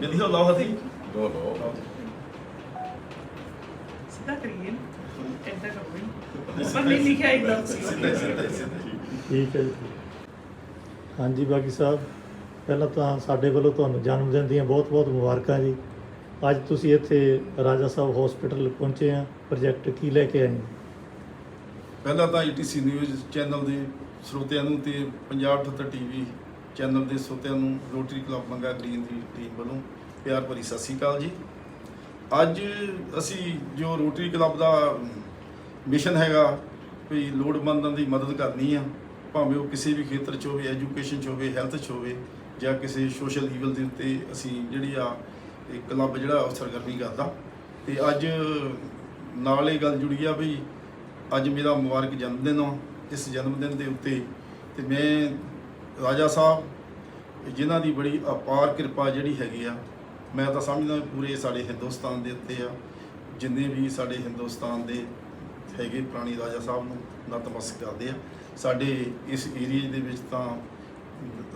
ਜਦੀ ਹੋ ਲਾਓ ਹੱਥੀ ਲੋ ਲੋ ਸਿੱਧਾ ਕਰੀਏ ਐਦਾਂ ਕਰੋ ਪਰ ਨਹੀਂ ਲਿਖਿਆ ਇੱਕਦਮ ਸਿੱਧੇ ਸਿੱਧੇ ਸਿੱਧੇ ਠੀਕ ਹੈ ਜੀ ਹਾਂਜੀ ਬਾਗੀ ਸਾਹਿਬ ਪਹਿਲਾਂ ਤਾਂ ਸਾਡੇ ਵੱਲੋਂ ਤੁਹਾਨੂੰ ਜਨਮ ਦਿਨ ਦੀਆਂ ਬਹੁਤ-ਬਹੁਤ ਮੁਬਾਰਕਾਂ ਜੀ। ਅੱਜ ਤੁਸੀਂ ਇੱਥੇ ਰਾਜਾ ਸਾਹਿਬ ਹਸਪੀਟਲ ਪਹੁੰਚੇ ਆ ਪ੍ਰੋਜੈਕਟ ਕੀ ਲੈ ਕੇ ਆਏ ਪਹਿਲਾਂ ਤਾਂ ਈਟੀਸੀ ਨਿਊਜ਼ ਚੈਨਲ ਦੇ ਸਰੋਤਿਆਂ ਨੂੰ ਤੇ ਪੰਜਾਬ 78 ਟੀਵੀ ਚੈਨਲ ਦੇ ਸਰੋਤਿਆਂ ਨੂੰ ਰੋਟਰੀ ਕਲੱਬ ਮੰਗਾ ਗ੍ਰੀਨ ਦੀ ਟੀਮ ਵੱਲੋਂ। ਪਿਆਰ ਭਰੀ ਸਤਿ ਸ਼੍ਰੀ ਅਕਾਲ ਜੀ। ਅੱਜ ਅਸੀਂ ਜੋ ਰੋਟਰੀ ਕਲੱਬ ਦਾ ਮਿਸ਼ਨ ਹੈਗਾ, ਵੀ ਲੋੜਵੰਦਾਂ ਦੀ ਮਦਦ ਕਰਨੀ ਆ, ਭਾਵੇਂ ਉਹ ਕਿਸੇ ਵੀ ਖੇਤਰ 'ਚ ਹੋਵੇ ਐਜੂਕੇਸ਼ਨ 'ਚ ਹੋਵੇ ਹੈਲਥ 'ਚ ਹੋਵੇ, ਜਾਂ ਕਿਸੇ ਸੋਸ਼ਲ ਈਵਲ ਦੇ ਉੱਤੇ ਅਸੀਂ ਜਿਹੜੀ ਆ, ਇਹ ਕਲੱਬ ਜਿਹੜਾ ਉਹ ਸਰਗਰਮੀ ਕਰਦਾ। ਤੇ ਅੱਜ ਨਾਲ ਇਹ ਗੱਲ ਜੁੜੀ ਆ ਵੀ ਅੱਜ ਮੇਰਾ ਮੁਬਾਰਕ ਜਨਮ ਦਿਨ ਆ। ਇਸ ਜਨਮ ਦਿਨ ਦੇ ਉੱਤੇ ਤੇ ਮੈਂ ਰਾਜਾ ਸਾਹਿਬ, ਜਿਨ੍ਹਾਂ ਦੀ ਬੜੀ ਅਪਾਰ ਕਿਰਪਾ ਜਿਹੜੀ ਹੈਗੀ ਆ, ਮੈਂ ਤਾਂ ਸਮਝਦਾ ਪੂਰੇ ਸਾਡੇ ਹਿੰਦੁਸਤਾਨ ਦੇ ਉੱਤੇ ਆ, ਜਿੰਨੇ ਵੀ ਸਾਡੇ ਹਿੰਦੁਸਤਾਨ ਦੇ ਹੈਗੇ ਪ੍ਰਾਣੀ ਰਾਜਾ ਸਾਹਿਬ ਨੂੰ ਨਤਮਸਤਕ ਕਰਦੇ ਆ, ਸਾਡੇ ਇਸ ਏਰੀਆ ਦੇ ਵਿੱਚ ਤਾਂ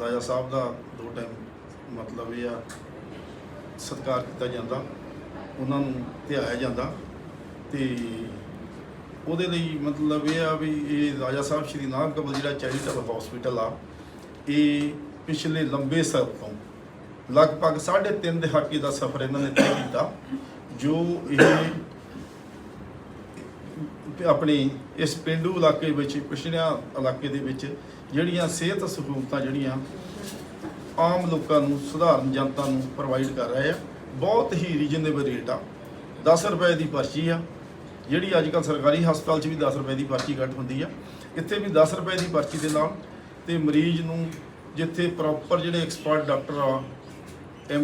ਰਾਜਾ ਸਾਹਿਬ ਦਾ ਦੋ ਟਾਈਮ ਮਤਲਬ ਇਹ ਆ, ਸਤਿਕਾਰ ਕੀਤਾ ਜਾਂਦਾ, ਉਹਨਾਂ ਨੂੰ ਧਿਆਇਆ ਜਾਂਦਾ, ਤੇ ਉਹਦੇ ਲਈ ਮਤਲਬ ਇਹ ਆ ਵੀ ਇਹ ਰਾਜਾ ਸਾਹਿਬ ਸ਼੍ਰੀ ਨਾਗ ਕਬਲ ਜਿਹੜਾ ਚੈਰੀਟੇਬਲ ਹਸਪੀਟਲ ਆ ਇਹ ਪਿਛਲੇ ਲੰਬੇ ਸਮੇਂ ਤੋਂ ਲਗਭਗ 3.5 ਦਹਾਕੇ ਦਾ ਸਫ਼ਰ ਇਹਨਾਂ ਨੇ ਤੈਅ ਕੀਤਾ, ਜੋ ਇਹ ਆਪਣੇ ਇਸ ਪਿੰਡੂ ਇਲਾਕੇ ਵਿੱਚ, ਪਿਛੜਿਆ ਇਲਾਕੇ ਦੇ ਵਿੱਚ ਜਿਹੜੀਆਂ ਸਿਹਤ ਸਹੂਲਤਾਂ ਜਿਹੜੀਆਂ ਆਮ ਲੋਕਾਂ ਨੂੰ, ਸਧਾਰਨ ਜਨਤਾ ਨੂੰ ਪ੍ਰੋਵਾਈਡ ਕਰ ਰਹੇ ਆ, ਬਹੁਤ ਹੀ ਰੀਜਨੇਬਲ ਰੇਟ ਆ। 10 ਰੁਪਏ ਦੀ ਪਰਚੀ ਆ, ਜਿਹੜੀ ਅੱਜ ਕੱਲ ਸਰਕਾਰੀ ਹਸਪਤਾਲ 'ਚ ਵੀ 10 ਰੁਪਏ ਦੀ ਪਰਚੀ ਘੱਟ ਹੁੰਦੀ ਆ। ਇੱਥੇ ਵੀ 10 ਰੁਪਏ ਦੀ ਪਰਚੀ ਦੇ ਨਾਲ ਤੇ ਮਰੀਜ਼ ਨੂੰ ਜਿੱਥੇ ਪ੍ਰੋਪਰ ਜਿਹੜੇ ਐਕਸਪਰਟ ਡਾਕਟਰ ਆ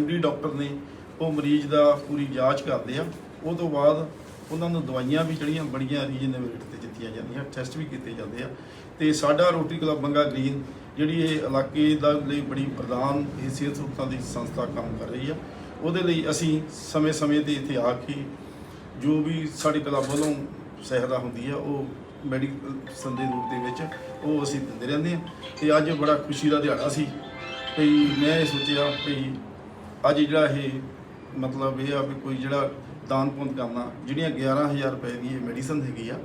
ਡੀ ਡਾਕਟਰ ਨੇ, ਉਹ ਮਰੀਜ਼ ਦਾ ਪੂਰੀ ਜਾਂਚ ਕਰਦੇ ਆ। ਉਹ ਤੋਂ ਬਾਅਦ ਉਹਨਾਂ ਨੂੰ ਦਵਾਈਆਂ ਵੀ ਜਿਹੜੀਆਂ ਬੜੀਆਂ ਰੀਜਨੇਬਲ ਰੇਟ ਤੇ ਦਿੱਤੀਆਂ ਜਾਂਦੀਆਂ ਟੈਸਟ ਵੀ ਕੀਤੇ ਜਾਂਦੇ ਆ। ਤੇ ਸਾਡਾ ਰੋਟਰੀ ਕਲੱਬ ਬੰਗਾ ਗ੍ਰੀਨ, ਜਿਹੜੀ ਇਹ ਇਲਾਕੇ ਦਾ ਲਈ ਬੜੀ ਪ੍ਰਧਾਨ ਇਹ ਸਿਹਤ ਸਹੂਲਤਾਂ ਦੀ ਸੰਸਥਾ ਕੰਮ ਕਰ ਰਹੀ ਆ। ਉਹਦੇ ਲਈ ਅਸੀਂ ਸਮੇਂ-ਸਮੇਂ ਤੇ ਇੱਥੇ ਆ ਕੇ ਜੋ ਵੀ ਸਾਡੇ ਕਲੱਬ ਵੱਲੋਂ ਸਹਾਇਤਾ ਹੁੰਦੀ ਆ, ਉਹ ਮੈਡੀਕਲ ਸੰਦੇ ਰੂਪ ਦੇ ਵਿੱਚ, ਉਹ ਅਸੀਂ ਦਿੰਦੇ ਰਹਿੰਦੇ ਹਾਂ। ਤੇ ਅੱਜ ਬੜਾ ਖੁਸ਼ੀ ਦਾ ਦਿਹਾੜਾ ਸੀ। ਵੀ ਮੈਂ ਇਹ ਸੋਚਿਆ ਵੀ ਅੱਜ ਜਿਹੜਾ ਇਹ ਮਤਲਬ ਇਹ ਆ ਵੀ ਕੋਈ ਜਿਹੜਾ ਦਾਨ ਪੁੰਨ ਕਰਨਾ, ਜਿਹੜੀਆਂ 11000 ਰੁਪਏ ਦੀ ਇਹ ਮੈਡੀਸਨ ਹੈਗੀ ਆ,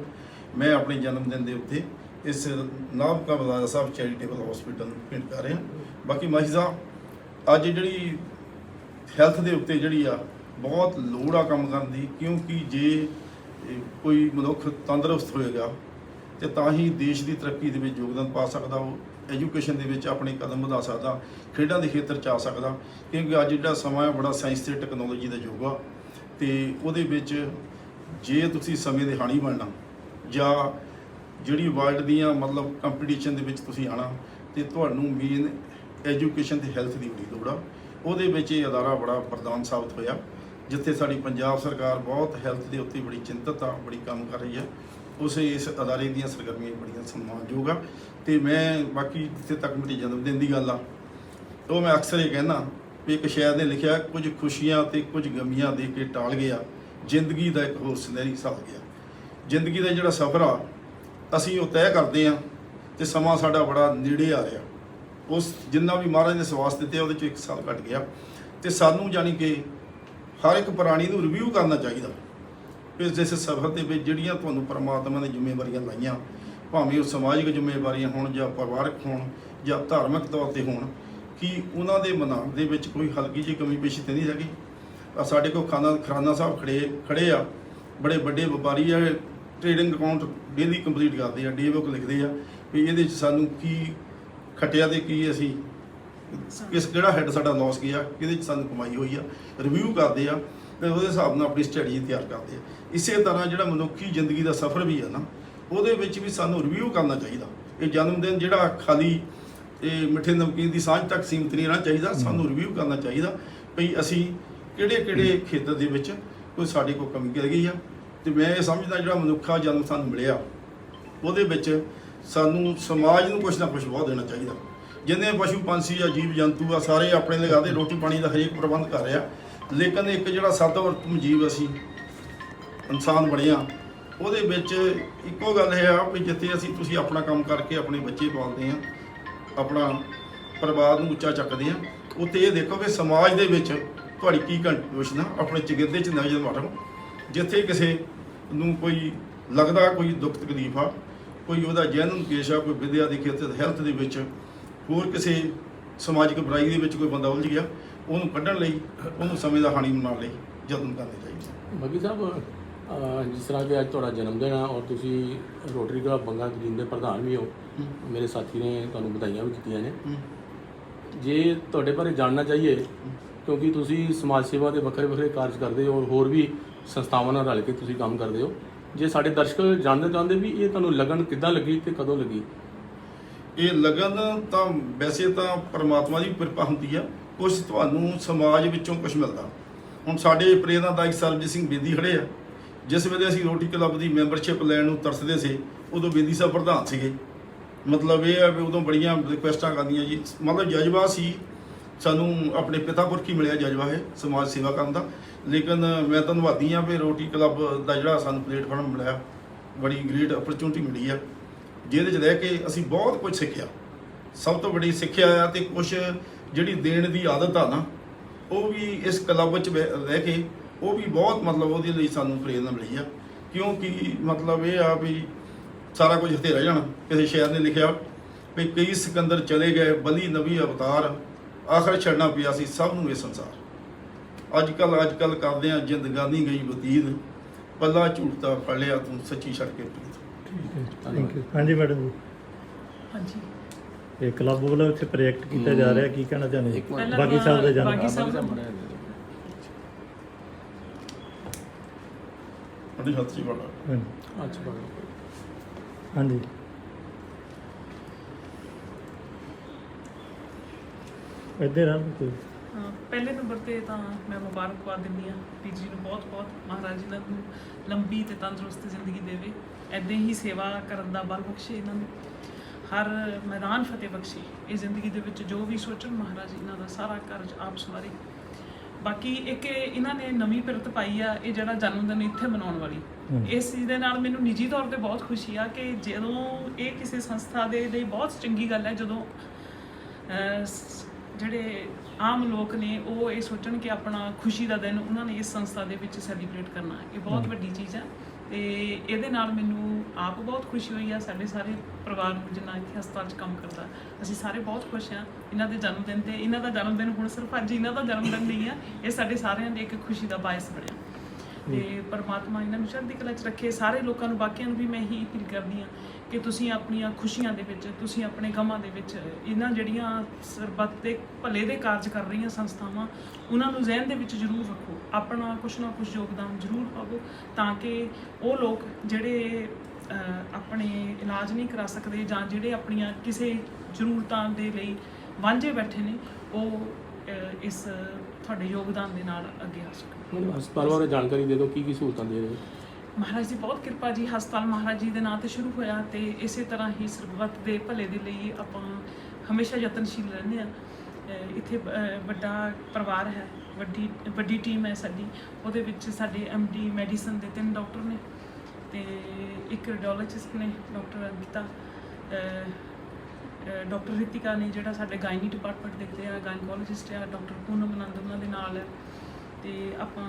ਮੈਂ ਆਪਣੇ ਜਨਮ ਦਿਨ ਦੇ ਉੱਤੇ ਇਸ ਨਾਭ ਕਾ ਬਜ਼ਾਰ ਸਾਹਿਬ ਚੈਰੀਟੇਬਲ ਹਸਪੀਟਲ ਪਿੰਡ ਕਰ ਰਿਹਾ। ਬਾਕੀ ਮਾਹੀ ਸਾਹਿਬ, ਅੱਜ ਜਿਹੜੀ ਹੈਲਥ ਦੇ ਉੱਤੇ ਜਿਹੜੀ ਆ, ਬਹੁਤ ਲੋੜ ਆ ਕੰਮ ਕਰਨ ਦੀ, ਕਿਉਂਕਿ ਜੇ ਕੋਈ ਮਨੁੱਖ ਤੰਦਰੁਸਤ ਹੋਏਗਾ ਤੇ ਤਾਂ ਹੀ ਦੇਸ਼ ਦੀ ਤਰੱਕੀ ਦੇ ਵਿੱਚ ਯੋਗਦਾਨ ਪਾ ਸਕਦਾ ਉਹ ਐਜੂਕੇਸ਼ਨ ਦੇ ਵਿੱਚ ਆਪਣੇ ਕਦਮ ਵਧਾ ਸਕਦਾ, ਖੇਡਾਂ ਦੇ ਖੇਤਰ ਚ ਆ ਸਕਦਾ, ਕਿਉਂਕਿ ਅੱਜ ਜਿਹੜਾ ਸਮਾਂ ਹੈ, ਬੜਾ ਸਾਇੰਸ ਤੇ ਟੈਕਨੋਲੋਜੀ ਦਾ ਯੁੱਗ ਆ। ਤੇ ਉਹਦੇ ਵਿੱਚ ਜੇ ਤੁਸੀਂ ਸਮੇਂ ਦੇ ਹਾਣੀ ਬਣਨਾ, ਜਾਂ ਜਿਹੜੀ ਵਰਲਡ ਦੀਆਂ ਮਤਲਬ ਕੰਪੀਟੀਸ਼ਨ ਦੇ ਵਿੱਚ ਤੁਸੀਂ ਆਣਾ ਤੇ ਤੁਹਾਨੂੰ ਮੇਨ ਐਜੂਕੇਸ਼ਨ ਤੇ ਹੈਲਥ ਦੀ ਬੜੀ ਲੋੜ ਆ। ਉਹਦੇ ਵਿੱਚ ਇਹ ਅਦਾਰਾ ਬੜਾ ਪ੍ਰਦਾਨ ਸਾਬਤ ਹੋਇਆ, ਜਿੱਥੇ ਸਾਡੀ ਪੰਜਾਬ ਸਰਕਾਰ ਬਹੁਤ ਹੈਲਥ ਦੇ ਉੱਤੇ ਬੜੀ ਚਿੰਤਤ ਆ, ਬੜੀ ਕੰਮ ਕਰ ਰਹੀ ਹੈ। ਉਸੇ ਇਸ ਅਦਾਰੇ ਦੀਆਂ ਸਰਗਰਮੀਆਂ ਬੜੀਆਂ ਸਨਮਾਨਯੋਗ ਆ। ਤੇ ਮੈਂ ਬਾਕੀ ਜਿੱਥੇ ਤੱਕ ਮੇਰੀ ਜਨਮ ਦਿਨ ਦੀ ਗੱਲ ਆ, ਉਹ ਮੈਂ ਅਕਸਰ ਇਹ ਕਹਿਣਾ ਵੀ ਇੱਕ ਸ਼ਾਇਰ ਨੇ ਲਿਖਿਆ, ਕੁਝ ਖੁਸ਼ੀਆਂ ਤੇ ਕੁਝ ਗਮੀਆਂ ਦੇ ਕੇ ਟਾਲ ਗਿਆ, ਜ਼ਿੰਦਗੀ ਦਾ ਇੱਕ ਹੋਰ ਸੁਨਹਿਰੀ ਸਾਲ ਗਿਆ। ਜ਼ਿੰਦਗੀ ਦਾ ਜਿਹੜਾ ਸਫ਼ਰ ਆ, ਅਸੀਂ ਉਹ ਤੈਅ ਕਰਦੇ ਆ ਤੇ ਸਮਾਂ ਸਾਡਾ ਬੜਾ ਨੇੜੇ ਆ ਰਿਹਾ। ਉਸ ਜਿੰਨਾ ਵੀ ਮਹਾਰਾਜ ਨੇ ਸਵਾਸ ਦਿੱਤੇ ਉਹਦੇ ਚ ਇੱਕ ਸਾਲ ਘਟ ਗਿਆ। ਤੇ ਸਾਨੂੰ ਜਾਣੀ ਕਿ ਹਰ ਇੱਕ ਪ੍ਰਾਣੀ ਨੂੰ ਰਿਵਿਊ ਕਰਨਾ ਚਾਹੀਦਾ। ਇਸ ਜਿਸ ਸਫ਼ਰ ਦੇ ਵਿੱਚ ਜਿਹੜੀਆਂ ਤੁਹਾਨੂੰ ਪਰਮਾਤਮਾ ਨੇ ਜ਼ਿੰਮੇਵਾਰੀਆਂ ਲਾਈਆਂ, ਭਾਵੇਂ ਉਹ ਸਮਾਜਿਕ ਜ਼ਿੰਮੇਵਾਰੀਆਂ ਹੋਣ ਜਾਂ ਪਰਿਵਾਰਕ ਹੋਣ ਜਾਂ ਧਾਰਮਿਕ ਤੌਰ ਤੇ ਹੋਣ, ਕਿ ਉਹਨਾਂ ਦੇ ਮਨਾਉਣ ਦੇ ਵਿੱਚ ਕੋਈ ਹਲਕੀ ਜਿਹੀ ਕਮੀ ਪੇਸ਼ੀ ਤੇ ਨਹੀਂ ਹੈਗੀ? ਸਾਡੇ ਕੋਲ ਖਾਨਾ ਖਰਾਨਾ ਸਾਹਿਬ ਖੜੇ ਖੜੇ ਆ, ਬੜੇ ਵੱਡੇ ਵਪਾਰੀ ਆ ਟ੍ਰੇਡਿੰਗ ਅਕਾਊਂਟ ਡੇਲੀ ਕੰਪਲੀਟ ਕਰਦੇ ਆ ਡੀਬੁੱਕ ਲਿਖਦੇ ਆ, ਵੀ ਇਹਦੇ ਵਿੱਚ ਸਾਨੂੰ ਕੀ ਖਟਿਆ ਤੇ ਕੀ ਅਸੀਂ ਕਿਸ ਕਿਹੜਾ ਹੈਡ ਸਾਡਾ ਲਾਸ ਗਿਆ, ਕਿਹਦੇ ਚ ਸਾਨੂੰ ਕਮਾਈ ਹੋਈ ਆ ਰਿਵਿਊ ਕਰਦੇ ਆ ਤੇ ਉਹਦੇ ਹਿਸਾਬ ਨਾਲ ਆਪਣੀ ਸਟੱਡੀ ਤਿਆਰ ਕਰਦੇ ਆ। ਇਸੇ ਤਰ੍ਹਾਂ ਜਿਹੜਾ ਮਨੁੱਖੀ ਜ਼ਿੰਦਗੀ ਦਾ ਸਫ਼ਰ ਵੀ ਆ ਨਾ ਉਹਦੇ ਵਿੱਚ ਵੀ ਸਾਨੂੰ ਰਿਵਿਊ ਕਰਨਾ ਚਾਹੀਦਾ। ਇਹ ਜਨਮ ਦਿਨ ਜਿਹੜਾ ਖਾਲੀ ਇਹ ਮਿੱਠੇ ਨਮਕੀਨ ਦੀ ਸਾਂਝ ਤੱਕ ਸੀਮਿਤ ਨਹੀਂ ਰਹਿਣਾ ਚਾਹੀਦਾ ਸਾਨੂੰ ਰਿਵਿਊ ਕਰਨਾ ਚਾਹੀਦਾ ਵੀ ਅਸੀਂ ਕਿਹੜੇ ਕਿਹੜੇ ਖੇਤਰ ਦੇ ਵਿੱਚ ਕੋਈ ਸਾਡੇ ਕੋਲ ਕਮੀ ਰਹਿ ਗਈ ਆ। ਤੇ ਮੈਂ ਇਹ ਸਮਝਦਾ ਜਿਹੜਾ ਮਨੁੱਖਾ ਜਨਮ ਸਾਨੂੰ ਮਿਲਿਆ ਉਹਦੇ ਵਿੱਚ ਸਾਨੂੰ ਸਮਾਜ ਨੂੰ ਕੁਛ ਨਾ ਕੁਛ ਬਹੁਤ ਦੇਣਾ ਚਾਹੀਦਾ। ਜਿੰਨੇ ਪਸ਼ੂ ਪੰਛੀ ਆ ਜੀਵ ਜੰਤੂ ਆ ਸਾਰੇ ਆਪਣੇ ਲਗਾਦੇ ਰੋਟੀ ਪਾਣੀ ਦਾ ਹਰੇਕ ਪ੍ਰਬੰਧ ਕਰ ਰਿਹਾ। ਲੇਕਿਨ ਇੱਕ ਜਿਹੜਾ ਸਤਵਰਤਮ ਜੀਵ ਅਸੀਂ, ਇਨਸਾਨ ਬਣਿਆ ਉਹਦੇ ਵਿੱਚ ਇੱਕੋ ਗੱਲ ਇਹ ਆ ਵੀ ਜਿੱਥੇ ਅਸੀਂ ਤੁਸੀਂ ਆਪਣਾ ਕੰਮ ਕਰਕੇ ਆਪਣੇ ਬੱਚੇ ਪਾਲਦੇ ਆ, ਆਪਣਾ ਪਰਿਵਾਰ ਨੂੰ ਉੱਚਾ ਚੱਕਦੇ ਆ, ਉੱਥੇ ਇਹ ਦੇਖੋ ਕਿ ਸਮਾਜ ਦੇ ਵਿੱਚ ਤੁਹਾਡੀ ਕੀ ਕੰਟਰੀਬਿਊਸ਼ਨ ਆ ਆਪਣੇ ਚਗਿਰਦੇ ਚ ਨਜ਼ਰ ਮਾਰੋ, ਜਿੱਥੇ ਕਿਸੇ ਨੂੰ ਕੋਈ ਲੱਗਦਾ ਕੋਈ ਦੁੱਖ ਤਕਲੀਫ ਆ, ਕੋਈ ਉਹਦਾ ਜੈਨੂਨ ਕੇਸ ਆ, ਕੋਈ ਵਿਦਿਆ ਦੇ ਖੇਤਰ ਹੈਲਥ ਦੇ ਵਿੱਚ ਹੋਰ ਕਿਸੇ ਸਮਾਜਿਕ ਬੁਰਾਈ ਦੇ ਵਿੱਚ ਕੋਈ ਬੰਦਾ ਉਲਝ ਗਿਆ ਉਹਨੂੰ ਕੱਢਣ ਲਈ ਉਹਨੂੰ ਸਮੇਂ ਦਾ ਹਾਣੀ ਬਣਾਉਣ ਲਈ ਯਤਨ ਕਰਨੇ ਚਾਹੀਦੇ ਬੱਗੀ ਸਾਹਿਬ ਅਹ ਜਿਸ ਤਰ੍ਹਾਂ ਕਿ ਅੱਜ ਤੁਹਾਡਾ ਜਨਮ ਦਿਨ ਆ ਔਰ ਤੁਸੀਂ ਰੋਟਰੀ ਕਲੱਬ ਬੰਗਾ ਗ੍ਰੀਨ ਦੇ ਪ੍ਰਧਾਨ ਵੀ ਹੋ। ਮੇਰੇ ਸਾਥੀ ਨੇ ਤੁਹਾਨੂੰ ਵਧਾਈਆਂ ਵੀ ਦਿੱਤੀਆਂ ਨੇ। ਜੇ ਤੁਹਾਡੇ ਬਾਰੇ ਜਾਣਨਾ ਚਾਹੀਏ ਕਿਉਂਕਿ ਤੁਸੀਂ ਸਮਾਜ ਸੇਵਾ ਦੇ ਵੱਖਰੇ ਵੱਖਰੇ ਕਾਰਜ ਕਰਦੇ ਹੋ ਔਰ ਹੋਰ ਵੀ ਸੰਸਥਾਵਾਂ ਨਾਲ ਰਲ ਕੇ ਤੁਸੀਂ ਕੰਮ ਕਰਦੇ ਹੋ। ਜੇ ਸਾਡੇ ਦਰਸ਼ਕ ਜਾਣਨਾ ਚਾਹੁੰਦੇ ਵੀ ਇਹ ਤੁਹਾਨੂੰ ਲਗਨ ਕਿੱਦਾਂ ਲੱਗੀ ਤੇ ਕਦੋਂ ਲੱਗੀ? ਇਹ ਲਗਨ ਤਾਂ ਵੈਸੇ ਤਾਂ ਪਰਮਾਤਮਾ ਦੀ ਕਿਰਪਾ ਹੁੰਦੀ ਆ। ਕੁਝ ਤੁਹਾਨੂੰ ਸਮਾਜ ਵਿੱਚੋਂ ਕੁਝ ਮਿਲਦਾ। ਹੁਣ ਸਾਡੇ ਪ੍ਰੇਰਨਾਦਾਇਕ ਸਰਬਜੀਤ ਸਿੰਘ ਬੇਦੀ ਖੜੇ ਆ। ਜਿਸ ਵੇਲੇ ਅਸੀਂ ਰੋਟੀ ਕਲੱਬ ਦੀ ਮੈਂਬਰਸ਼ਿਪ ਲੈਣ ਨੂੰ ਤਰਸਦੇ ਸੀ, ਉਦੋਂ ਬੇਦੀ ਸਾਹਿਬ ਪ੍ਰਧਾਨ ਸੀਗੇ। ਮਤਲਬ ਇਹ ਆ ਵੀ ਉਦੋਂ ਬੜੀਆਂ ਰਿਕੁਐਸਟਾਂ ਕਰਦੀਆਂ ਜੀ। ਮਤਲਬ ਜਜ਼ਬਾ ਸੀ, ਸਾਨੂੰ ਆਪਣੇ ਪਿਤਾ ਪੁਰਖੀ ਮਿਲਿਆ ਜਜ਼ਬਾ ਹੈ ਸਮਾਜ ਸੇਵਾ ਕਰਨ ਦਾ। ਲੇਕਿਨ ਮੈਂ ਧੰਨਵਾਦੀ ਆ ਵੀ ਰੋਟੀ ਕਲੱਬ ਦਾ ਜਿਹੜਾ ਸਾਨੂੰ ਪਲੇਟਫਾਰਮ ਮਿਲਿਆ, ਬੜੀ ਗ੍ਰੇਟ ਓਪਰਚੁਨਿਟੀ ਮਿਲੀ ਆ। ਜਿਹਦੇ 'ਚ ਰਹਿ ਕੇ ਅਸੀਂ ਬਹੁਤ ਕੁਝ ਸਿੱਖਿਆ। ਸਭ ਤੋਂ ਵੱਡੀ ਸਿੱਖਿਆ ਆ ਤੇ ਕੁਝ ਜਿਹੜੀ ਦੇਣ ਦੀ ਆਦਤ ਆ ਨਾ ਉਹ ਵੀ ਇਸ ਕਲੱਬ ਵਿੱਚ ਬਹਿ ਰਹਿ ਕੇ ਉਹ ਵੀ ਬਹੁਤ ਮਤਲਬ ਉਹਦੇ ਲਈ ਸਾਨੂੰ ਪ੍ਰੇਰਨਾ ਮਿਲੀ ਆ। ਕਿਉਂਕਿ ਮਤਲਬ ਇਹ ਆ ਵੀ ਸਾਰਾ ਕੁਝ ਇੱਥੇ ਰਹਿ ਜਾਣਾ ਕਿਸੇ ਸ਼ਾਇਰ ਨੇ ਲਿਖਿਆ ਵੀ ਕਈ ਸਿਕੰਦਰ ਚਲੇ ਗਏ ਬਲੀ ਨਬੀ ਅਵਤਾਰ ਆਖਰ ਛੱਡਣਾ ਪਿਆ ਸੀ ਸਭ ਨੂੰ ਇਹ ਸੰਸਾਰ। ਅੱਜ ਕੱਲ ਅੱਜ ਕੱਲ ਕਰਦੇ ਆ ਜ਼ਿੰਦਗਾਨੀ ਗਈ ਬਤੀਤ ਪੱਲਾ ਝੂਠਤਾ ਫੜ ਲਿਆ ਤੂੰ ਸੱਚੀ ਛੱਡ ਕੇ ਪ੍ਰੀਤ ਥੈਂਕ ਯੂ ਹਾਂਜੀ ਮੈਡਮ ਜੀ। ਹਾਂਜੀ। ਇਹ ਕਲੱਬ ਵੱਲੋਂ ਇੱਥੇ ਪ੍ਰੋਜੈਕਟ ਕੀਤਾ ਜਾ ਰਿਹਾ ਕੀ ਕਹਿਣਾ ਚਾਹੁੰਦੇ ਜੀ। ਬਾਗੀ ਸਾਹਿਬ ਦੇ ਜਨਮ ਬਾਗੀ ਸਾਹਿਬ ਸਾਹਿਬ ਉਹਦੇ ਹੱਥ 'ਚ ਹੀ ਬੜਾ ਹਾਂਜੀ। ਅੱਛਾ। ਹਾਂਜੀ। ਇੱਧਰ ਆ ਕੋਈ? ਪਹਿਲੇ ਨੰਬਰ ਤੇ ਤਾਂ ਮੈਂ ਮੁਬਾਰਕਬਾਦ ਦਿੰਦੀ ਹਾਂ ਵੀ ਜੀ ਨੂੰ ਬਹੁਤ-ਬਹੁਤ ਮਹਾਰਾਜ ਇਹਨਾਂ ਨੂੰ ਲੰਬੀ ਤੇ ਤੰਦਰੁਸਤ ਜ਼ਿੰਦਗੀ ਦੇਵੇ। ਐਦਾਂ ਹੀ ਸੇਵਾ ਕਰਨ ਦਾ ਬਲ ਬਖਸ਼ੇ ਇਹਨਾਂ ਨੂੰ। ਹਰ ਮੈਦਾਨ ਫਤਿਹ ਬਖਸ਼ੇ। ਇਹ ਜ਼ਿੰਦਗੀ ਦੇ ਵਿੱਚ ਜੋ ਵੀ ਸੋਚਣ ਮਹਾਰਾਜ ਇਹਨਾਂ ਦਾ ਸਾਰਾ ਕਾਰਜ ਆਪ ਸਵਾਰੇ। ਬਾਕੀ ਇੱਕ ਇਹ ਇਹਨਾਂ ਨੇ ਨਵੀਂ ਪਿਰਤ ਪਾਈ ਆ ਇਹ ਜਿਹੜਾ ਜਨਮ ਦਿਨ ਇੱਥੇ ਮਨਾਉਣ ਵਾਲੀ। ਇਸ ਚੀਜ਼ ਦੇ ਨਾਲ ਮੈਨੂੰ ਨਿੱਜੀ ਤੌਰ ਤੇ ਬਹੁਤ ਖੁਸ਼ੀ ਆ ਕਿ ਜਦੋਂ ਇਹ ਕਿਸੇ ਸੰਸਥਾ ਦੇ ਲਈ ਬਹੁਤ ਚੰਗੀ ਗੱਲ ਹੈ ਜਦੋਂ ਜਿਹੜੇ ਆਮ ਲੋਕ ਨੇ ਉਹ ਇਹ ਸੋਚਣ ਕਿ ਆਪਣਾ ਖੁਸ਼ੀ ਦਾ ਦਿਨ ਉਹਨਾਂ ਨੇ ਇਸ ਸੰਸਥਾ ਦੇ ਵਿੱਚ ਸੈਲੀਬ੍ਰੇਟ ਕਰਨਾ। ਇਹ ਬਹੁਤ। ਵੱਡੀ ਚੀਜ਼ ਹੈ ਤੇ ਇਹਦੇ ਨਾਲ ਮੈਨੂੰ ਆਪ ਬਹੁਤ ਖੁਸ਼ੀ ਹੋਈ ਆ ਸਾਡੇ ਸਾਰੇ ਪਰਿਵਾਰ ਨੂੰ ਜਿੰਨਾ ਇੱਥੇ ਹਸਪਤਾਲ 'ਚ ਕੰਮ ਕਰਦਾ ਅਸੀਂ ਸਾਰੇ ਬਹੁਤ ਖੁਸ਼ ਹਾਂ ਇਹਨਾਂ ਦੇ ਜਨਮ ਦਿਨ ਤੇ। ਇਹਨਾਂ ਦਾ ਜਨਮ ਦਿਨ ਹੁਣ ਸਿਰਫ ਅੱਜ ਇਹਨਾਂ ਦਾ ਜਨਮ ਦਿਨ ਨਹੀਂ ਆ ਇਹ ਸਾਡੇ ਸਾਰਿਆਂ ਦੇ ਇੱਕ ਖੁਸ਼ੀ ਦਾ ਬਾਇਸ ਬਣਿਆ। ਤੇ ਪਰਮਾਤਮਾ ਇਹਨਾਂ ਨੂੰ ਚੜ੍ਹਦੀ ਕਲਾ 'ਚ ਰੱਖੇ ਸਾਰੇ ਲੋਕਾਂ ਨੂੰ ਬਾਕੀਆਂ ਨੂੰ ਵੀ ਮੈਂ ਇਹੀ ਅਪੀਲ ਕਰਦੀ ਹਾਂ ਕਿ ਤੁਸੀਂ ਆਪਣੀਆਂ ਖੁਸ਼ੀਆਂ ਦੇ ਵਿੱਚ, ਤੁਸੀਂ ਆਪਣੇ ਗਮਾਂ ਦੇ ਵਿੱਚ, ਇਹਨਾਂ ਜਿਹੜੀਆਂ ਸਰਬੱਤ ਦੇ ਭਲੇ ਦੇ ਕਾਰਜ ਕਰ ਰਹੀਆਂ ਸੰਸਥਾਵਾਂ, ਉਹਨਾਂ ਨੂੰ ਜ਼ਿਹਨ ਦੇ ਵਿੱਚ ਜ਼ਰੂਰ ਰੱਖੋ। ਆਪਣਾ ਕੁਛ ਨਾ ਕੁਛ ਯੋਗਦਾਨ ਜ਼ਰੂਰ ਪਾਵੋ ਤਾਂ ਕਿ ਉਹ ਲੋਕ ਜਿਹੜੇ ਆਪਣੇ ਇਲਾਜ ਨਹੀਂ ਕਰਾ ਸਕਦੇ ਜਾਂ ਜਿਹੜੇ ਆਪਣੀਆਂ ਕਿਸੇ ਜ਼ਰੂਰਤਾਂ ਦੇ ਲਈ ਵਾਂਝੇ ਬੈਠੇ ਨੇ, ਉਹ ਇਸ, ਤੁਹਾਡੇ ਯੋਗਦਾਨ ਦੇ ਨਾਲ ਅੱਗੇ ਆ ਸਕਣ। ਮੈਨੂੰ ਹਸਪਤਾਲ ਬਾਰੇ ਜਾਣਕਾਰੀ ਦੇ ਦਿਓ ਕੀ ਕੀ ਸਹੂਲਤਾਂ ਦੇ ਰਹੇ ਹੋ? ਮਹਾਰਾਜ ਦੀ ਬਹੁਤ ਕਿਰਪਾ ਜੀ। ਹਸਪਤਾਲ ਮਹਾਰਾਜ ਜੀ ਦੇ ਨਾਂ ਤੇ ਸ਼ੁਰੂ ਹੋਇਆ ਤੇ ਇਸੇ ਤਰ੍ਹਾਂ ਹੀ ਸਰਬੱਤ ਦੇ ਭਲੇ ਦੇ ਲਈ ਆਪਾਂ ਹਮੇਸ਼ਾ ਯਤਨਸ਼ੀਲ ਰਹਿੰਦੇ ਆ ਇੱਥੇ ਵੱਡਾ ਪਰਿਵਾਰ ਹੈ, ਵੱਡੀ ਵੱਡੀ ਟੀਮ ਹੈ ਸਾਡੀ। ਉਹਦੇ ਵਿੱਚ ਸਾਡੇ ਐਮਡੀ ਮੈਡੀਸਨ ਦੇ ਤਿੰਨ ਡਾਕਟਰ ਨੇ ਤੇ ਇੱਕ ਰੇਡੀਓਲੋਜਿਸਟ ਨੇ ਡਾਕਟਰ ਅੰਕਿਤਾ ਡਾਕਟਰ ਰਿਤਿਕਾ ਨੇ, ਜਿਹੜਾ ਸਾਡੇ ਗਾਇਨੀ ਡਿਪਾਰਟਮੈਂਟ ਦੇਖਦੇ ਆ ਗਾਇਨਕੋਲੋਜਿਸਟ ਆ ਡਾਕਟਰ ਪੂਨਮ ਆਨੰਦ ਉਹਨਾਂ ਦੇ ਨਾਲ ਹੈ। ਤੇ ਆਪਾਂ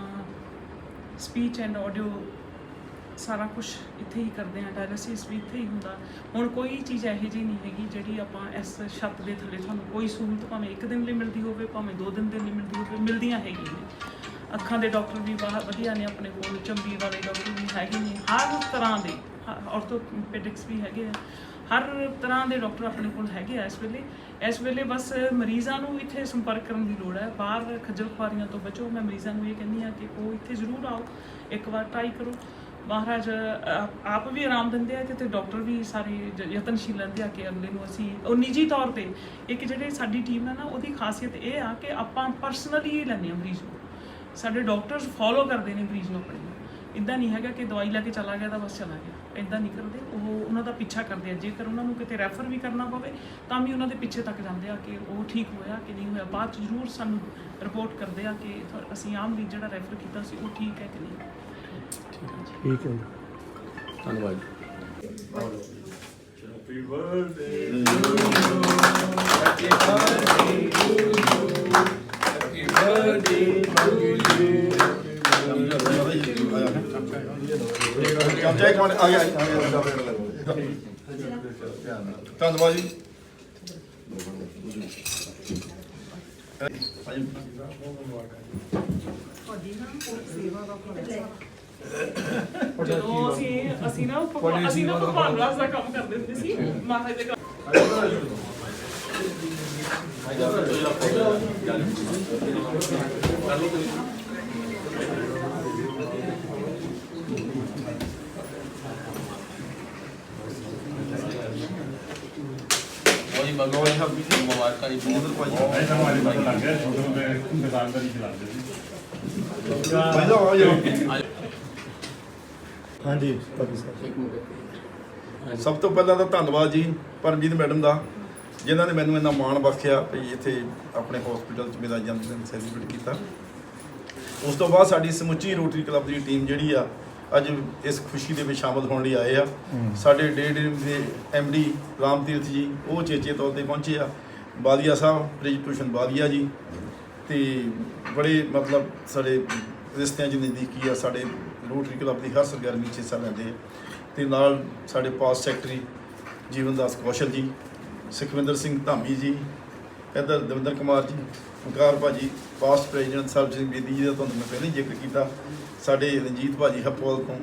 ਸਪੀਚ ਐਂਡ ਆਡੀਓ ਸਾਰਾ ਕੁਝ ਇੱਥੇ ਹੀ ਕਰਦੇ ਆ ਡਾਇਲਿਸਿਸ ਵੀ ਇੱਥੇ ਹੀ ਹੁੰਦਾ। ਹੁਣ ਕੋਈ ਚੀਜ਼ ਇਹੋ ਜਿਹੀ ਨਹੀਂ ਹੈਗੀ ਜਿਹੜੀ ਆਪਾਂ ਇਸ ਛੱਤ ਦੇ ਥੱਲੇ ਤੁਹਾਨੂੰ ਕੋਈ ਸਹੂਲਤ ਭਾਵੇਂ ਇੱਕ ਦਿਨ ਲਈ ਮਿਲਦੀ ਹੋਵੇ, ਭਾਵੇਂ ਦੋ ਦਿਨ ਦੇ ਲਈ ਮਿਲਦੀ ਹੋਵੇ, ਮਿਲਦੀਆਂ ਹੈਗੀਆਂ ਨੇ। ਅੱਖਾਂ ਦੇ ਡਾਕਟਰ ਵੀ ਬਾਹਰ ਵਧੀਆ ਨੇ ਆਪਣੇ ਕੋਲ, ਚੰਬੀ ਵਾਲੇ ਡਾਕਟਰ ਵੀ ਹੈਗੇ ਨੇ। ਹਰ ਤਰ੍ਹਾਂ ਦੇ ਆਰਥੋਪੈਡਿਕਸ ਵੀ ਹੈਗੇ ਆ। ਹਰ ਤਰ੍ਹਾਂ ਦੇ ਡਾਕਟਰ ਆਪਣੇ ਕੋਲ ਹੈਗੇ ਆ ਇਸ ਵੇਲੇ। ਇਸ ਵੇਲੇ ਬਸ ਮਰੀਜ਼ਾਂ ਨੂੰ ਇੱਥੇ ਸੰਪਰਕ ਕਰਨ ਦੀ ਲੋੜ ਹੈ। ਬਾਹਰ ਖੱਜਲ ਖੁਆਰੀਆਂ ਤੋਂ ਬਚੋ। ਮੈਂ ਮਰੀਜ਼ਾਂ ਨੂੰ ਇਹ ਕਹਿੰਦੀ ਆ ਕਿ ਉਹ ਇੱਥੇ ਜ਼ਰੂਰ ਆਓ। ਇੱਕ ਵਾਰ ਟਰਾਈ ਕਰੋ। ਮਹਾਰਾਜ ਆਪ- ਆਪ ਵੀ ਆਰਾਮ ਦਿੰਦੇ ਆ ਤੇ ਤੇ ਡਾਕਟਰ ਵੀ ਸਾਰੇ ਯਤਨਸ਼ੀਲ ਰਹਿੰਦੇ ਆ ਕਿ ਅਗਲੇ ਨੂੰ ਅਸੀਂ ਉਹ ਨਿੱਜੀ ਤੌਰ ਤੇ ਇੱਕ ਜਿਹੜੇ ਸਾਡੀ ਟੀਮ ਹੈ ਨਾ, ਉਹਦੀ ਖਾਸੀਅਤ ਇਹ ਆ ਕਿ ਆਪਾਂ ਪਰਸਨਲੀ ਲੈਂਦੇ ਆ ਮਰੀਜ਼ ਨੂੰ। ਸਾਡੇ ਡਾਕਟਰਸ ਫੋਲੋ ਕਰਦੇ ਨੇ ਮਰੀਜ਼ ਨੂੰ ਆਪਣੇ ਨੂੰ। ਇਦਾਂ ਨਹੀਂ ਹੈਗਾ ਕਿ ਦਵਾਈ ਲੈ ਕੇ ਚਲਾ ਗਿਆ ਤਾਂ ਬਸ ਚਲਾ ਗਿਆ। ਇਦਾਂ ਨਹੀਂ ਕਰਦੇ। ਉਹ ਉਹਨਾਂ ਦਾ ਪਿੱਛਾ ਕਰਦੇ ਆ। ਜੇਕਰ ਉਹਨਾਂ ਨੂੰ ਕਿਤੇ ਰੈਫਰ ਵੀ ਕਰਨਾ ਪਵੇ, ਤਾਂ ਵੀ ਉਹਨਾਂ ਦੇ ਪਿੱਛੇ ਤੱਕ ਜਾਂਦੇ ਆ ਕਿ ਉਹ ਠੀਕ ਹੋਇਆ ਕਿ ਨਹੀਂ ਹੋਇਆ। ਬਾਅਦ ਚ ਜ਼ਰੂਰ ਸਾਨੂੰ ਰਿਪੋਰਟ ਕਰਦੇ ਆ ਕਿ ਅਸੀਂ ਆਮ ਵੀ ਜਿਹੜਾ ਰੈਫਰ ਕੀਤਾ ਸੀ, ਉਹ ਠੀਕ ਹੈ ਕਿ ਨਹੀਂ। ਠੀਕ ਹੈ ਜੀ। ਧੰਨਵਾਦ। Happy birthday to you happy birthday to you happy ਧੰਨਵਾਦ ਜੀ। ਸੇਵਾ ਦਾ ਪ੍ਰੋਗਰਾਮ ਜਦੋਂ ਅਸੀਂ ਅਸੀਂ ਨਾ ਭਗਵਾਨ- ਅਸੀਂ ਨਾ ਭਗਵਾਨ ਰਾਜ ਦਾ ਕੰਮ ਕਰਦੇ ਹੁੰਦੇ ਸੀ ਮਹਾਰਾਜ ਦੇ ਘਰ। ਕੋਈ ਮੰਗੋ ਇਹ ਹੱਬੀ ਦੀ ਮੁਬਾਰਕਾਂ ਜੀ ਬਹੁਤ ਇਹ ਤਾਂ ਹਮਾਰੇ ਪਤਾ ਲੱਗ ਗਿਆ ਛੋਟੇ ਮੈਂ ਦੁਕਾਨਦਾਰੀ ਚਲਾਉਂਦੇ ਸੀ ਪਹਿਲਾਂ ਆ ਜਾਓ। ਹਾਂਜੀ ਬਾਕੀ ਸਾਹਿਬ। ਸਭ ਤੋਂ ਪਹਿਲਾਂ ਤਾਂ ਧੰਨਵਾਦ ਜੀ ਪਰਮਜੀਤ ਮੈਡਮ ਦਾ ਜਿਨ੍ਹਾਂ ਨੇ ਮੈਨੂੰ ਇੰਨਾ ਮਾਣ ਬਖਸ਼ਿਆ ਵੀ ਇੱਥੇ ਆਪਣੇ ਹਸਪੀਟਲ 'ਚ ਮੇਰਾ ਜਨਮ ਦਿਨ ਸੈਲੀਬ੍ਰੇਟ ਕੀਤਾ। ਉਸ ਤੋਂ ਬਾਅਦ ਸਾਡੀ ਸਮੁੱਚੀ ਰੋਟਰੀ ਕਲੱਬ ਦੀ ਟੀਮ ਜਿਹੜੀ ਆ ਅੱਜ ਇਸ ਖੁਸ਼ੀ ਦੇ ਵਿੱਚ ਸ਼ਾਮਲ ਹੋਣ ਲਈ ਆਏ ਆ। ਸਾਡੇ ਡੇ ਡੇ ਦੇ ਡੀ ਰਾਮ ਤੀਰਥ ਜੀ ਉਹ ਚੇਚੇ ਤੌਰ ਤੇ ਪਹੁੰਚੇ ਆ। ਬਾਦੀਆ ਸਾਹਿਬ ਬ੍ਰਿਜ ਭੂਸ਼ਣ ਬਾਦੀਆ ਜੀ ਤੇ ਬੜੇ ਮਤਲਬ ਸਾਡੇ ਰਿਸ਼ਤਿਆਂ 'ਚ ਨਜ਼ਦੀਕੀ ਆ ਸਾਡੇ ਰੋਟਰੀ ਕਲੱਬ ਦੀ ਹਰ ਸਰਗਰਮੀ 'ਚ ਹਿੱਸਾ ਲੈਂਦੇ ਆ। ਤੇ ਨਾਲ ਸਾਡੇ ਪਾਸ ਸੈਕਟਰੀ ਜੀਵਨਦਾਸ ਕੌਸ਼ਲ ਜੀ, ਸੁਖਵਿੰਦਰ ਸਿੰਘ ਧਾਮੀ ਜੀ, ਇੱਧਰ ਦਵਿੰਦਰ ਕੁਮਾਰ ਜੀ ਓਂਕਾਰ ਭਾਜੀ ਪਾਸਟ ਪ੍ਰੈਜ਼ੀਡੈਂਟ ਸਰਬ ਸਿੰਘ ਬੇਦੀ ਜੀ ਦਾ ਤੁਹਾਨੂੰ ਮੈਂ ਪਹਿਲਾਂ ਹੀ ਜ਼ਿਕਰ ਕੀਤਾ। ਸਾਡੇ ਰਣਜੀਤ ਭਾਜੀ ਹੱਪੋਲ ਤੋਂ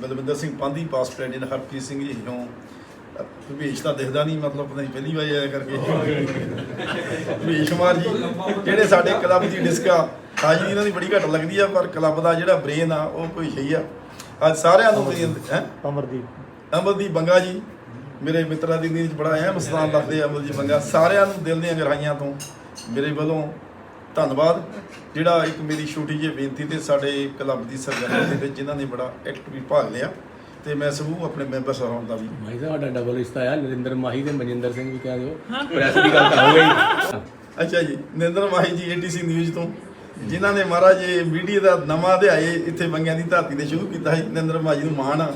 ਬਲਵਿੰਦਰ ਸਿੰਘ ਪਾਂਧੀ ਪਾਸਟ ਪ੍ਰੈਜ਼ੀਡੈਂਟ ਹਰਪ੍ਰੀਤ ਸਿੰਘ ਜੀ ਹੋਂ ਭਵੇਸ਼ ਤਾਂ ਦਿਖਦਾ ਨਹੀਂ, ਮਤਲਬ ਪਤਾ ਨਹੀਂ, ਪਹਿਲੀ ਵਾਰ ਆਇਆ ਕਰਕੇ। ਭਵੇਸ਼ ਕੁਮਾਰ ਜੀ, ਜਿਹੜੇ ਸਾਡੇ ਕਲੱਬ ਦੀ ਡਿਸਕਾ ਹਾਜ਼ਰੀ ਇਹਨਾਂ ਦੀ ਬੜੀ ਘੱਟ ਲੱਗਦੀ ਆ ਪਰ ਕਲੱਬ ਦਾ ਜਿਹੜਾ ਬ੍ਰੇਨ ਆ ਉਹ ਕੋਈ ਸਹੀ ਆ। ਅੱਜ ਸਾਰਿਆਂ ਨੂੰ ਹੈ? ਅਮਰਦੀਪ। ਅਮਰਦੀਪ ਬੰਗਾ ਜੀ ਮੇਰੇ ਮਿੱਤਰਾਂ ਦੀ ਨੀਂਦ 'ਚ ਬੜਾ ਅਹਿਮ ਸਥਾਨ ਰੱਖਦੇ ਆ ਅਮਰਦੀਪ ਬੰਗਾ। ਸਾਰਿਆਂ ਨੂੰ ਦਿਲ ਦੀਆਂ ਗਹਿਰਾਈਆਂ ਤੋਂ ਮੇਰੇ ਵੱਲੋਂ ਧੰਨਵਾਦ। ਜਿਹੜਾ ਇੱਕ ਮੇਰੀ ਛੋਟੀ ਜਿਹੀ ਬੇਨਤੀ ਤੇ ਸਾਡੇ ਕਲੱਬ ਦੀ ਸਰਗਰਮੀ ਦੇ ਵਿੱਚ ਜਿਨ੍ਹਾਂ ਨੇ ਬੜਾ ਐਕਟਿਵ ਭਾਗ ਲਿਆ ਤੇ ਮੈਂ ਸਮੂਹ ਆਪਣੇ ਮੈਂਬਰ ਸਾਹਿਬਾਨ ਦਾ ਵੀ ਮਾਈ ਸਾਹਿਬ ਸਾਡਾ ਡਬਲ ਰਿਸ਼ਤਾ ਆ ਨਰਿੰਦਰ ਮਾਹੀ ਤੇ ਮਨਜਿੰਦਰ ਸਿੰਘ ਵੀ ਕਹਿ ਦਿਓ। ਪ੍ਰੈਸ ਦੀ ਗੱਲ ਤਾਂ ਹੋ ਗਈ। ਅੱਛਾ ਜੀ ਨਿੰਦਰ ਮਾਹੀ ਜੀ ਏਟੀਸੀ ਨਿਊਜ਼ ਤੋਂ। ਜਿਨ੍ਹਾਂ ਨੇ ਮਹਾਰਾਜ ਇਹ ਮੀਡੀਆ ਦਾ ਨਵਾਂ ਅਧਿਆਏ ਇੱਥੇ ਬੰਗਿਆਂ ਦੀ ਧਰਤੀ ਤੇ ਸ਼ੁਰੂ ਕੀਤਾ ਸੀ ਨਿੰਦਰ ਮਾਹੀ ਨੂੰ ਮਾਣ ਆ।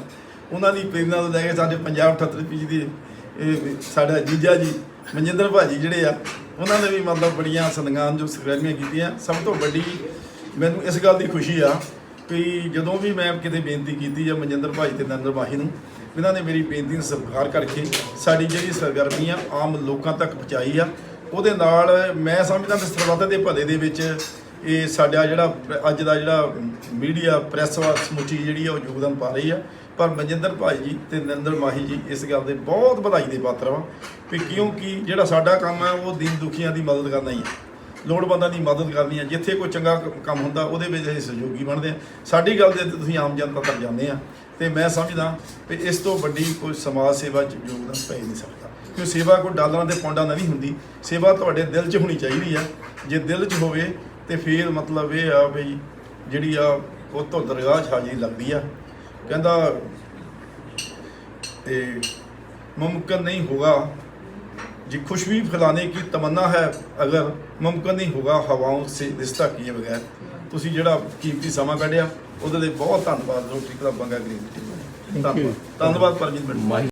ਉਹਨਾਂ ਦੀ ਪ੍ਰੇਰਨਾ ਤੋਂ ਲੈ ਕੇ ਸਾਡੇ ਪੰਜਾਬ 78 ਪੀਜੀ ਦੇ ਇਹ ਸਾਡਾ ਜੀਜਾ ਜੀ, ਮਨਜਿੰਦਰ ਭਾਜੀ ਜਿਹੜੇ ਆ, ਉਹਨਾਂ ਨੇ ਵੀ ਮਤਲਬ ਬੜੀਆਂ ਸਨਮਾਨਯੋਗ ਸਰਗਰਮੀਆਂ ਕੀਤੀਆਂ। ਸਭ ਤੋਂ ਵੱਡੀ ਮੈਨੂੰ ਇਸ ਗੱਲ ਦੀ ਖੁਸ਼ੀ ਆ ਕਿ ਜਦੋਂ ਵੀ ਮੈਂ ਕਿਤੇ ਬੇਨਤੀ ਕੀਤੀ ਆ ਮਨਜਿੰਦਰ ਭਾਜੀ ਤੇ ਨਰਿੰਦਰ ਮਾਹੀ ਨੂੰ, ਇਹਨਾਂ ਨੇ ਮੇਰੀ ਬੇਨਤੀ ਨੂੰ ਸਵੀਕਾਰ ਕਰਕੇ ਸਾਡੀ ਜਿਹੜੀ ਸਰਗਰਮੀ ਆਮ ਲੋਕਾਂ ਤੱਕ ਪਹੁੰਚਾਈ ਆ। ਉਹਦੇ ਨਾਲ ਮੈਂ ਸਮਝਦਾ ਕਿ ਸਰਬੱਤ ਦੇ ਭਲੇ ਦੇ ਵਿੱਚ ਇਹ ਸਾਡਾ ਜਿਹੜਾ ਅੱਜ ਦਾ ਜਿਹੜਾ ਮੀਡੀਆ, ਪ੍ਰੈਸ ਵਾ, ਸਮੁੱਚੀ ਜਿਹੜੀ ਆ, ਉਹ ਯੋਗਦਾਨ ਪਾ ਰਹੀ ਆ। ਪਰ ਮਨਜਿੰਦਰ ਭਾਈ ਜੀ ਤੇ ਨਰਿੰਦਰ ਮਾਹੀ ਜੀ ਇਸ ਗੱਲ ਦੇ ਬਹੁਤ ਵਧਾਈ ਦੇ ਪਾਤਰ ਵਾ ਵੀ ਕਿਉਂਕਿ ਜਿਹੜਾ ਸਾਡਾ ਕੰਮ ਹੈ ਉਹ ਦੀਨ ਦੁਖੀਆਂ ਦੀ ਮਦਦ ਕਰਨਾ ਹੀ ਆ। ਲੋੜਵੰਦਾਂ ਦੀ ਮਦਦ ਕਰਨੀ ਹੈ ਜਿੱਥੇ ਕੋਈ ਚੰਗਾ ਕੰਮ ਹੁੰਦਾ, ਉਹਦੇ ਵਿੱਚ ਅਸੀਂ ਸਹਿਯੋਗੀ ਬਣਦੇ ਆ। ਸਾਡੀ ਗੱਲ ਦੇ ਤੁਸੀਂ ਆਮ ਜਨਤਾ ਤੱਕ ਜਾਂਦੇ ਆ। ਤੇ ਮੈਂ ਸਮਝਦਾ ਵੀ ਇਸ ਤੋਂ ਵੱਡੀ ਕੋਈ ਸਮਾਜ ਸੇਵਾ 'ਚ ਯੋਗਦਾਨ ਪੈ ਨਹੀਂ ਸਕਦਾ। ਕਿਉਂ ਸੇਵਾ ਕੋਈ ਡਾਲਰਾਂ ਤੇ ਪੌਂਡਾਂ ਨਾਲ ਨਹੀਂ ਹੁੰਦੀ। ਸੇਵਾ ਤੁਹਾਡੇ ਦਿਲ 'ਚ ਹੋਣੀ ਚਾਹੀਦੀ ਆ। ਜੇ ਦਿਲ 'ਚ ਹੋਵੇ ਤੇ ਫਿਰ ਮਤਲਬ ਇਹ ਆ ਬਈ ਜਿਹੜੀ ਆ ਉਹ ਤੋਂ ਦਰਗਾਹ ਹਾਜ਼ਰੀ ਲੱਗਦੀ ਆ। ਕਹਿੰਦਾ ਤੇ ਮੁਮਕਨ ਨਹੀਂ ਹੋਗਾ। ਜੇ खुशबी फैलाने की ਤਮੰਨਾ ਹੈ ਅਗਰ मुमकिन ਨਹੀਂ होगा हवाओं से रिश्ता किए बगैर ਤੁਸੀਂ ਜਿਹੜਾ ਕੀਮਤੀ ਸਮਾਂ ਕੱਢਿਆ ਉਹਦੇ ਲਈ ਬਹੁਤ ਧੰਨਵਾਦ ਰੋਟੀ ਕਲੱਬ ਬੰਗਾ ਗ੍ਰੀਨ ਟੀ ਧੰਨਵਾਦ ਧੰਨਵਾਦ ਪਰਮਜੀਤ ਮੈਡਮ।